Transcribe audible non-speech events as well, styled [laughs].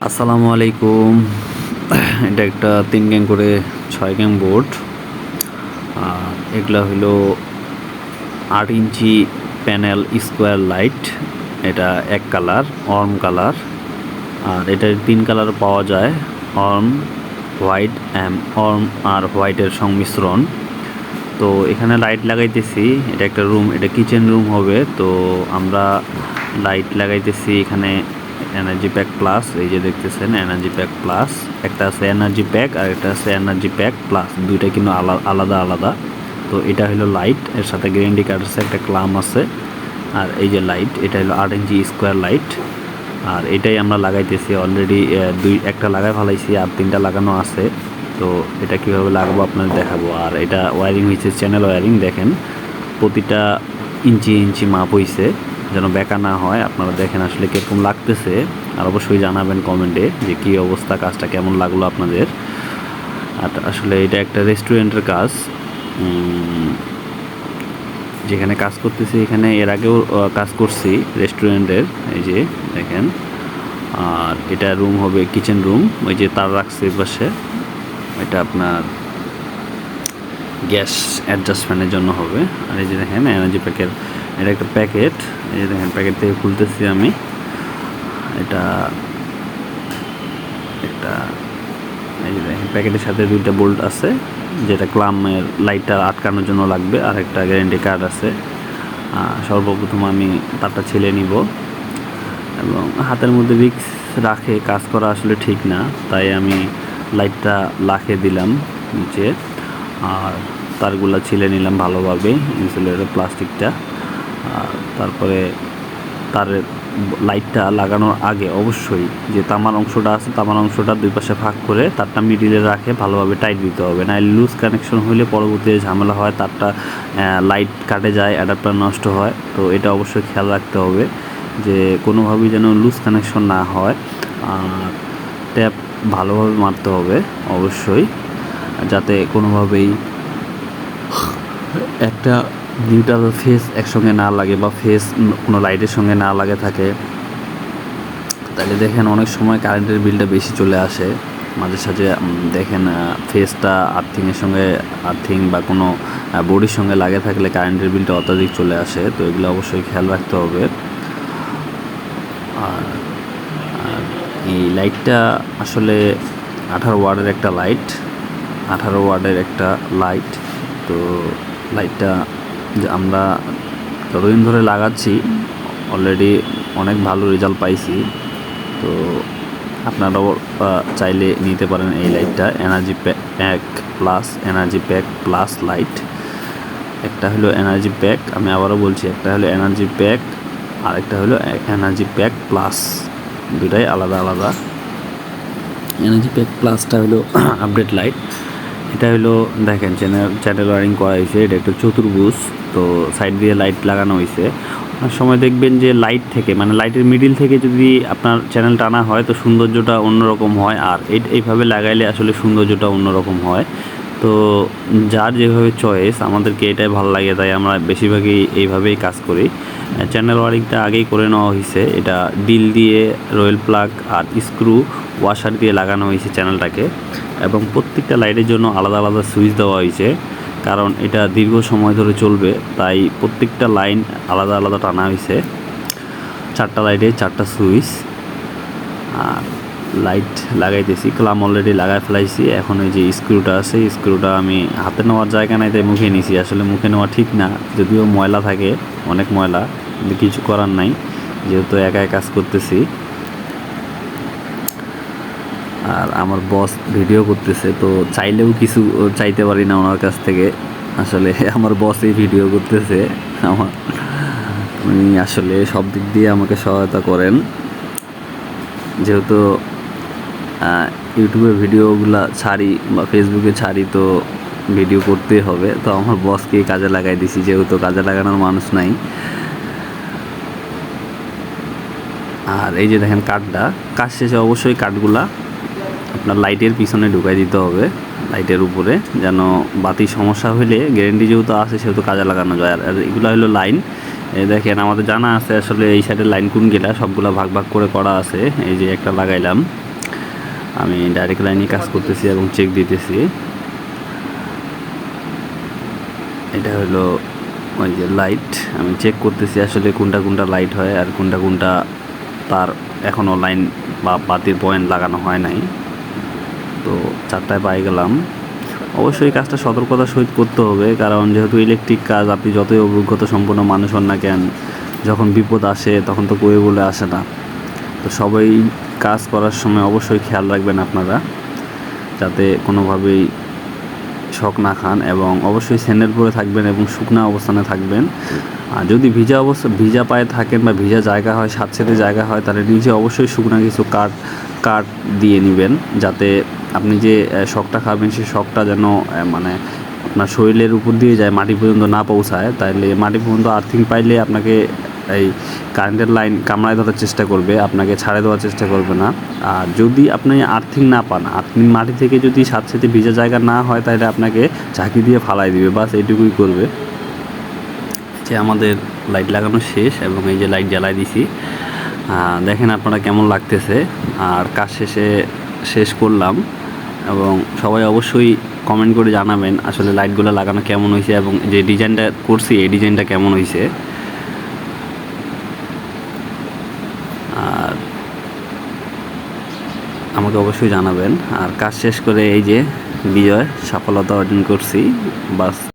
আসসালামু আলাইকুম। এটা একটা তিন গ্যাং করে ছয় গ্যাং বোর্ড আর এগুলা হলো আট ইঞ্চি প্যানেল স্কোয়ার লাইট। এটা এক কালার, অর্ম কালার। আর এটা তিন কালার পাওয়া যায়, অর্ম, হোয়াইট অ্যাম, অর্ম আর হোয়াইটের সংমিশ্রণ। তো এখানে লাইট লাগাইতেছি, এটা একটা রুম, এটা কিচেন রুম হবে। তো আমরা লাইট লাগাইতেছি এখানে এনার্জি প্যাক প্লাস, এই যে দেখতেছেন, এনার্জি প্যাক প্লাস। একটা আছে এনার্জি প্যাক আর একটা আছে এনার্জি প্যাক প্লাস। দুইটা কিন্তু আলা- আলাদা আলাদা। তো এটা হলো লাইট, এর সাথে গ্যারেন্টি কার্ড আছে, একটা ক্লাম আছে। আর এই যে লাইট, এটা হলো আট ইঞ্চি স্কোয়ার লাইট। আর এটাই আমরা লাগাইতেছি অলরেডি দুই, একটা লাগাই ফেলাইছি আর তিনটা লাগানো আছে। তো এটা কীভাবে লাগাবো আপনাদের দেখাবো। আর এটা ওয়ারিং হয়েছে চ্যানেল ওয়ারিং, দেখেন। প্রতিটা ইঞ্চি ইঞ্চি মাপ হইছে। যেন বেকা না হয়, আপনারা দেখেন আসলে কীরকম লাগতেছে। আর অবশ্যই জানাবেন কমেন্টে যে কী অবস্থা, কাজটা কেমন লাগল আপনাদের। আর আসলে এটা একটা রেস্টুরেন্টের কাজ। যেখানে কাজ করতেছি, এখানে এর আগেও কাজ করছি রেস্টুরেন্টের, এই যে দেখেন। আর এটা রুম হবে কিচেন রুম, ওই যে তার রাখছে পাশে। এটা আপনার গ্যাস অ্যাডজাস্টমেন্টের জন্য হবে। আর এই যে দেখেন, এনার্জি প্যাকেট। এটা একটা প্যাকেট। এই দেখেন, প্যাকেট থেকে খুলতেছি আমি। এটা একটা, এই দেখেন, প্যাকেটের সাথে দুইটা বোল্ট আছে, যেটা ক্লামের লাইটটা আটকানোর জন্য লাগবে। আর একটা গ্যারেন্টি কার্ড আছে। সর্বপ্রথম আমি তারটা ছেলে নিব। এবং হাতের মধ্যে রিক্স রাখে, কাজ করা আসলে ঠিক না। তাই আমি লাইটটা লাখে দিলাম নিচে। আর তারগুলা ছিলে নিলাম ভালোভাবে ইনসুলেটের প্লাস্টিকটা। তারপরে তার লাইটটা লাগানোর আগে অবশ্যই যে তামার অংশটা আছে, তামার অংশটা দুই পাশে ভাগ করে তারটা মিডিলে রাখে, ভালোভাবে টাইট দিতে হবে। না লুজ কানেকশন হলে পরবর্তীতে ঝামেলা হয়, তারটা লাইট কাটে যায় অ্যাডাপ্টার নষ্ট হয়। তো এটা অবশ্যই খেয়াল রাখতে হবে যে কোনোভাবেই যেন লুজ কানেকশন না হয়। আর ট্যাপ ভালোভাবে মারতে হবে, অবশ্যই। যাতে কোনোভাবেই একটা নিউট্রাল ফেস একসঙ্গে না লাগে বা ফেস কোনো লাইটের সঙ্গে না লাগে থাকে। তাহলে দেখেন অনেক সময় কারেন্টের বিলটা বেশি চলে আসে। মাঝে সাঝে দেখেন ফেসটা আর্থিংয়ের সঙ্গে আর্থিং বা কোনো বডির সঙ্গে লাগে থাকলে কারেন্টের বিলটা অত্যাধিক চলে আসে। তো এগুলো অবশ্যই খেয়াল রাখতে হবে। আর এই লাইটটা আসলে আঠারো ওয়ার্ডের একটা লাইট আঠারো ওয়ার্ডের একটা লাইট তো লাইটটা যে আমরা যতদিন ধরে লাগাচ্ছি অলরেডি অনেক ভালো রেজাল্ট পাইছি। তো আপনারাও চাইলে নিতে পারেন এই লাইটটা energy pack plus energy pack plus light একটা হলো এনার্জি প্যাক আমি আবারও বলছি, একটা হলো এনার্জি প্যাক আর একটা হলো এনার্জি প্যাক প্লাস দুটাই আলাদা আলাদা। এনার্জি প্যাক প্লাসটা হলো [clears throat] আপডেট লাইট এটা হলো, দেখেন চ্যানেল চ্যানেল ওয়ারিং করা হয়েছে, এটা একটা চতুর্ভুজ, তো সাইড দিয়ে লাইট লাগানো হয়েছে। অনেক সময় দেখবেন যে লাইট থেকে মানে লাইটের মিডিল থেকে যদি আপনার চ্যানেল টানা হয়, তো সৌন্দর্যটা অন্যরকম হয়, আর এই, এইভাবে লাগাইলে আসলে সৌন্দর্যটা অন্যরকম হয়। তো যার যেভাবে চয়েস আমাদেরকে এটাই ভালো লাগে, তাই আমরা বেশিরভাগই এইভাবেই কাজ করি। চ্যানেল ওয়ারিংটা আগেই করে নেওয়া হয়েছে এটা ডিল দিয়ে রয়েল প্লাগ আর স্ক্রু ওয়াশার দিয়ে লাগানো হয়েছে চ্যানেলটাকে এবং প্রত্যেকটা লাইটের জন্য আলাদা আলাদা সুইচ দেওয়া হয়েছে কারণ এটা দীর্ঘ সময় ধরে চলবে, তাই প্রত্যেকটা লাইন আলাদা আলাদা টানা হয়েছে চারটা লাইটে চারটা সুইচ আর লাইট লাগাইতেছি, ক্লাম অলরেডি লাগাই ফেলাইছি। এখন ওই যে স্ক্রুটা আছে স্ক্রুটা আমি হাতে নেওয়ার জায়গা নাই, তাই মুখে নিছি। আসলে মুখে নেওয়া ঠিক না, যদিও ময়লা থাকে, অনেক ময়লা কিছু করার নাই, যেহেতু একাই কাজ করতেছি। আর আমার বস ভিডিও করতেছে, তো চাইলেও কিছু চাইতে পারি না ওনার কাছ থেকে। আসলে [laughs] আমার বসই ভিডিও করতেছে, আমার, উনি আসলে সব দিক দিয়ে আমাকে সহায়তা করেন। যেহেতু ইউটিউবে ভিডিওগুলো ছাড়ি বা ফেসবুকে ছাড়ি তো ভিডিও করতেই হবে। তো আমার বসকে কাজে লাগাই দিছি, যেহেতু কাজে লাগানোর মানুষ নাই। আর এই যে দেখেন কাঠটা কাজ শেষে অবশ্যই কাঠগুলা আপনার লাইটের পিছনে ঢুকাই দিতে হবে লাইটের উপরে, যেন বাতি সমস্যা হলে গ্যারেন্টি যেহেতু আছে, সেহেতু কাজে লাগানো যায়। আর আর এগুলো হলো লাইন এই দেখেন, আমাদের জানা আছে আসলে এই সাইডের লাইন কোন গেলা সবগুলা ভাগ ভাগ করে করা আছে। এই যে একটা লাগাইলাম। আমি ডাইরেক্ট লাইনে কাজ করতেছি এবং চেক দিতেছি। এটা হলো ওই যে লাইট আমি চেক করতেছি আসলে কোনটা কোনটা লাইট হয় আর কোনটা কোনটা তার এখনও লাইন বা বাতির পয়েন্ট লাগানো হয় নাই। তো চারটায় পাই গেলাম। অবশ্যই কাজটা সতর্কতার সহিত করতে হবে, কারণ যেহেতু ইলেকট্রিক কাজ, আপনি যতই অভিজ্ঞতা সম্পন্ন মানুষ হন না কেন, যখন বিপদ আসে তখন তো কয়ে বলে আসে না। তো সবাই কাজ করার সময় অবশ্যই খেয়াল রাখবেন আপনারা, যাতে কোনোভাবেই শক না খান এবং অবশ্যই স্যান্ডেল পরে থাকবেন এবং শুকনা অবস্থানে থাকবেন। আর যদি ভিজা অবস্থা, ভিজা পায়ে থাকেন বা ভিজা জায়গা হয় স্যাঁতসেঁতে জায়গা হয়, তাহলে নিচে অবশ্যই শুকনা কিছু কাঠ কাঠ দিয়ে নেবেন, যাতে আপনি যে শকটা খাবেন সেই শকটা যেন মানে আপনার শরীরের উপর দিয়ে যায়, মাটি পর্যন্ত না পৌঁছায়। তাইলে মাটি পর্যন্ত আর্থিং পাইলে আপনাকে এই কারেন্টের লাইন কামড়ায় ধরার চেষ্টা করবে, আপনাকে ছাড়ে দেওয়ার চেষ্টা করবে না। আর যদি আপনি আর্থিং না পান আর্থিং মাটি থেকে যদি সাথে ভিজা জায়গা না হয়, তাহলে আপনাকে ঝাঁকি দিয়ে ফালাই দিবে, বাস এইটুকুই করবে। যে আমাদের লাইট লাগানো শেষ এবং এই যে লাইট জ্বালাই দিছি। দেখেন আপনারা কেমন লাগতেছে। আর কাজ শেষে শেষ করলাম এবং সবাই অবশ্যই কমেন্ট করে জানাবেন আসলে লাইটগুলো লাগানো কেমন হয়েছে এবং যে ডিজাইনটা করছি, এই ডিজাইনটা কেমন হয়েছে আমাকে অবশ্যই জানাবেন। আর কাজ শেষ করে এই যে বিজয় সফলতা অর্জন করছি বাস।